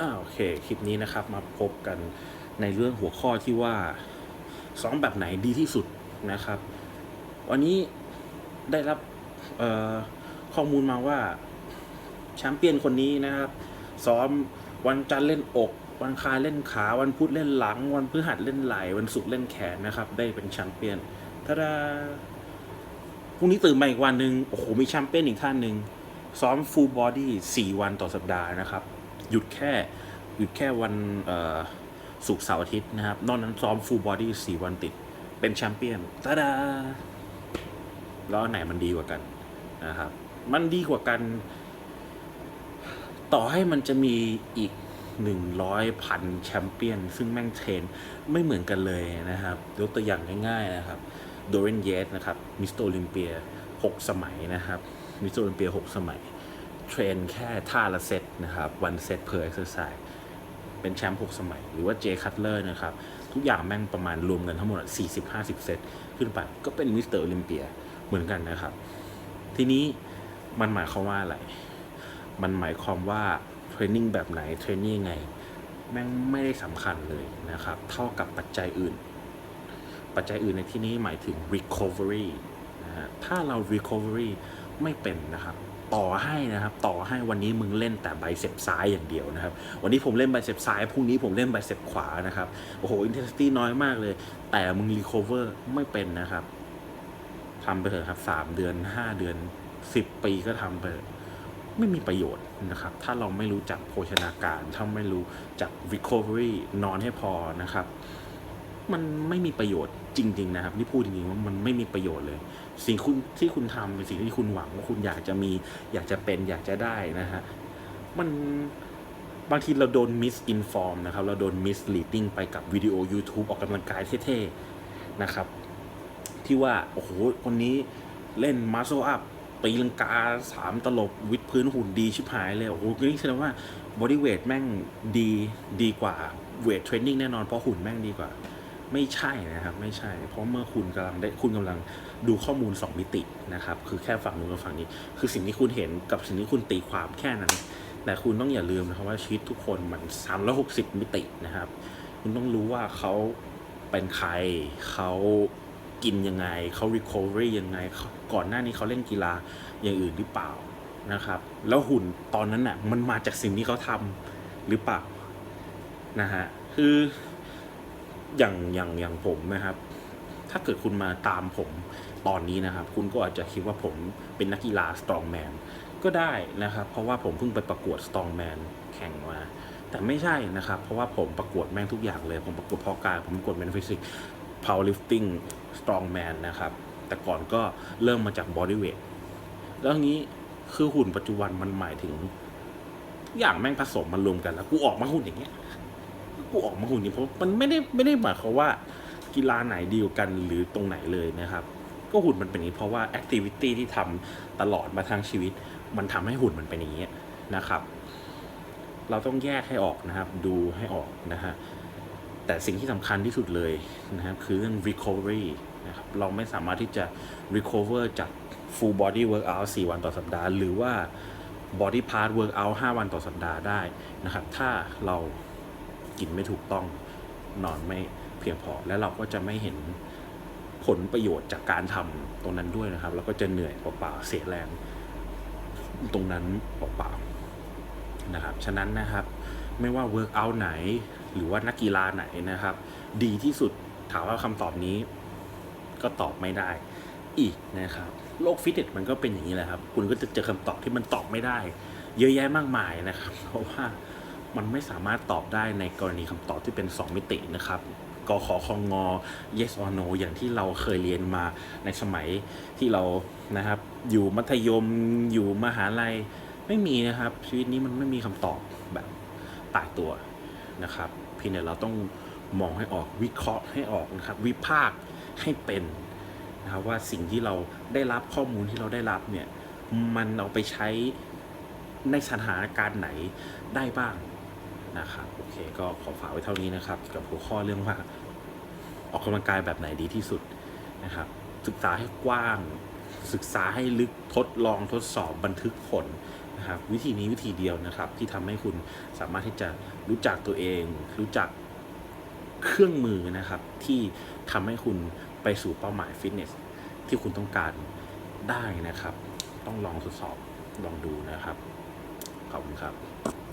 อ่าโอเค คลิปนี้นะครับมาพบกันในเรื่องหัวข้อที่ว่าซ้อมแบบไหนดีที่สุดนะครับ วันนี้ได้รับข้อมูลมาว่าแชมเปี้ยนคนนี้นะครับ ซ้อมวันจันทร์เล่นอก วันคาเล่นขา วันพุธเล่นหลัง วันพฤหัสเล่นไหล่วันศุกร์เล่นแขนนะครับ ได้เป็นแชมเปี้ยนทาดาพรุ่งนี้ตื่นมาอีกวันหนึ่งโอ้โหมีแชมเปี้ยนอีกท่านหนึ่งซ้อมฟูลบอดี้สี่วันต่อสัปดาห์นะครับ หยุดแค่หยุดแค่วันศุกร์เสาร์อาทิตย์นะครับ นอกนั้นซ้อมฟูลบอดี้สี่วันติด เป็นแชมเปี้ยนตาดา แล้วไหนมันดีกว่ากันนะครับ มันดีกว่ากัน ต่อให้มันจะมีอีกหนึ่งร้อยพันแชมเปี้ยน ซึ่งแม่งเทรนไม่เหมือนกันเลยนะครับยกตัวอย่างง่ายๆนะครับ โดเรนเยสนะครับ มิสเตอร์โอลิมเปียหกสมัยนะครับ มิสเตอร์โอลิมเปียหกสมัย เทรนแค่ท่าละเซตนะครับวันเซตเพอร์เอ็กซ์ไซส์เป็นแชมป์หกสมัย หรือว่าเจคัตเลอร์นะครับ ทุกอย่างแม่งประมาณรวมกันทั้งหมดสี่สิบห้าสิบเซตขึ้นไป ก็เป็นมิสเตอร์โอลิมเปียเหมือนกันนะครับ ทีนี้มันหมายความว่าอะไร มันหมายความว่าเทรนนิ่งแบบไหนเทรนนิ่งยังไง แม่งไม่ได้สำคัญเลยนะครับ เท่ากับปัจจัยอื่น ปัจจัยอื่นในที่นี้หมายถึง recovery นะฮะถ้าเรา recovery ไม่เป็นนะครับ ต่อให้นะครับต่อให้วันนี้มึงเล่นแต่ไบเซปซ้ายอย่างเดียวนะครับ วันนี้ผมเล่นไบเซปซ้ายพรุ่งนี้ผมเล่นไบเซปขวานะครับโอ้โห intensity น้อยมากเลย แต่มึง recover ไม่เป็นนะครับทำไปเถอะครับสามเดือนห้าเดือนสิบปีก็ทำไปไม่มีประโยชน์นะครับ ถ้าเราไม่รู้จักโภชนาการ ถ้าไม่รู้จัก recovery นอนให้พอนะครับ มันไม่มีประโยชน์จริง ๆ นะครับนี่พูดจริงๆว่ามันไม่มีประโยชน์เลย สิ่งคุณที่คุณทำเป็นสิ่งที่คุณหวังว่าคุณอยากจะมี อยากจะเป็นอยากจะได้นะฮะมันบางทีเราโดน misinform นะครับ เราโดน misleading ไปกับวิดีโอ YouTube ออกกำลังกายเท่ๆนะครับ ที่ว่า โอ้โห คนนี้เล่น muscle up ตีลังกาสามตลบวิดพื้นหุ่นดีชิบหายเลย โอ้โหนี่แสดงว่า body weight แม่งดีดีกว่า weight training แน่นอนเพราะหุ่นแม่งดีกว่า ไม่ใช่นะครับไม่ใช่ เพราะเมื่อคุณกำลังได้คุณกำลังดูข้อมูล 2 มิตินะครับคือแค่ฝั่งนู้นกับฝั่งนี้ คือสิ่งที่คุณเห็นกับสิ่งที่คุณตีความแค่นั้น แต่คุณต้องอย่าลืมนะครับว่าชีวิตทุกคนมัน 360 มิตินะครับ คุณต้องรู้ว่าเขาเป็นใครเขากินยังไงเขา recovery ยังไง ก่อนหน้านี้เขาเล่นกีฬาอย่างอื่นหรือเปล่านะครับ แล้วหุ่นตอนนั้นน่ะมันมาจากสิ่งที่เขาทำหรือเปล่านะฮะคือ อย่างอย่างอย่างผมนะครับ ถ้าเกิดคุณมาตามผมตอนนี้นะครับ คุณก็อาจจะคิดว่าผมเป็นนักกีฬา strongman ก็ได้นะครับ เพราะว่าผมเพิ่งไปประกวด strongman แข่งมาแต่ไม่ใช่นะครับ เพราะว่าผมประกวดแม่งทุกอย่างเลย ผมประกวดพอกาย ผมประกวด men physics powerlifting strongman นะครับ แต่ก่อนก็เริ่มมาจาก body weight แล้วนี้คือหุ่นปัจจุบันมันหมายถึงทุกอย่างแม่งผสมมันรวมกันแล้วกูออกมาหุ่นอย่างเงี้ย กูออกมาหุ่นนี้เพราะมันไม่ได้ไม่ได้หมายความว่ากีฬาไหนดีกว่ากันหรือตรงไหนเลยนะครับ ก็หุ่นมันเป็นนี้เพราะว่าแอคทิวิตี้ที่ทำตลอดมาทั้งชีวิต มันทำให้หุ่นมันเป็นอย่างนี้นะครับ เราต้องแยกให้ออกนะครับ ดูให้ออกนะฮะแต่สิ่งที่สำคัญที่สุดเลยนะครับคือเรื่อง recovery นะครับเราไม่สามารถที่จะ recover จาก full body workout 4 วันต่อสัปดาห์ หรือว่า body part workout 5 วันต่อสัปดาห์ได้นะครับ ถ้าเรา กินไม่ถูกต้องนอนไม่เพียงพอ และเราก็จะไม่เห็นผลประโยชน์จากการทำตรงนั้นด้วยนะครับ แล้วก็จะเหนื่อยเปล่าๆเสียแรง ตรงนั้นเปล่าๆนะครับ ฉะนั้นนะครับไม่ว่า workout ไหน หรือว่านักกีฬาไหนนะครับ ดีที่สุดถามว่าคำตอบนี้ ก็ตอบไม่ได้ อีกนะครับ โลกฟิตเนสมันก็เป็นอย่างนี้แหละครับ คุณก็จะเจอคำตอบที่มันตอบไม่ได้ เยอะแยะมากมายนะครับ เพราะว่า มันไม่สามารถตอบได้ในกรณีคำตอบที่เป็น 2 มิตินะครับกขอคองง yes or no อย่างที่เราเคยเรียนมาในสมัยที่เรานะครับ อยู่มัธยมอยู่มหาลัยไม่มีนะครับ ชีวิตนี้มันไม่มีคำตอบแบบตายตัวนะครับเพียงแต่เราต้องมองให้ออกวิเคราะห์ให้ออกนะครับ วิพากษ์ให้เป็นนะครับว่าสิ่งที่เราได้รับข้อมูลที่เราได้รับเนี่ย มันเอาไปใช้ในสถานการณ์ไหนได้บ้าง นะครับโอเคก็ขอฝากไว้เท่านี้นะครับ กับหัวข้อเรื่องว่าออกกำลังกายแบบไหนดีที่สุดนะครับ ศึกษาให้กว้าง ศึกษาให้ลึกทดลองทดสอบบันทึกผลนะครับ วิธีนี้วิธีเดียวนะครับ ที่ทำให้คุณสามารถที่จะรู้จักตัวเอง รู้จักเครื่องมือนะครับ ที่ทำให้คุณไปสู่เป้าหมายฟิตเนสที่คุณต้องการได้นะครับ ต้องลองทดสอบลองดูนะครับ ขอบคุณครับ